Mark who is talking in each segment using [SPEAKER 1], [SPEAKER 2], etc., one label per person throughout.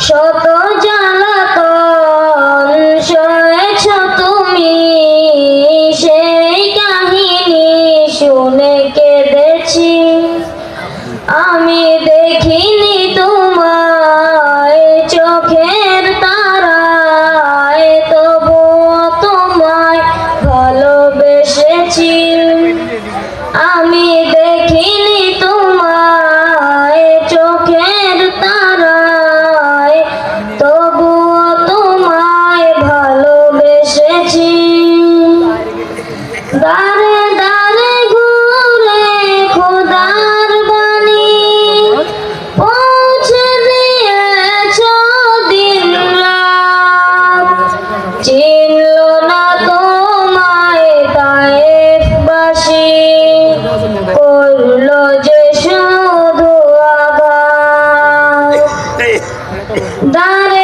[SPEAKER 1] শত জ্বালাতন সয়েছ তুমি, সেই কাহিনী শুনে কেঁদেছি। আমি দেখিনি তোমায়, চোখের তারায় তবুও তোমায় ভালোবেসেছি। আমি দেখিনি দাঁড়ে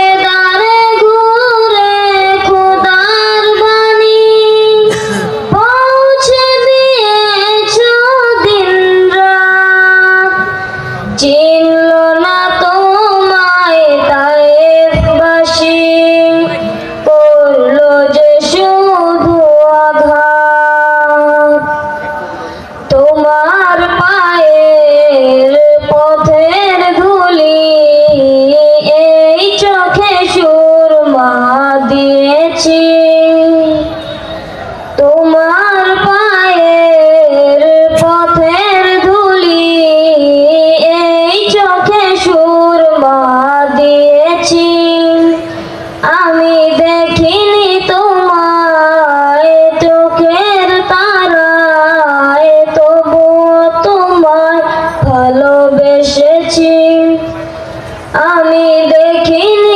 [SPEAKER 1] দেখিনি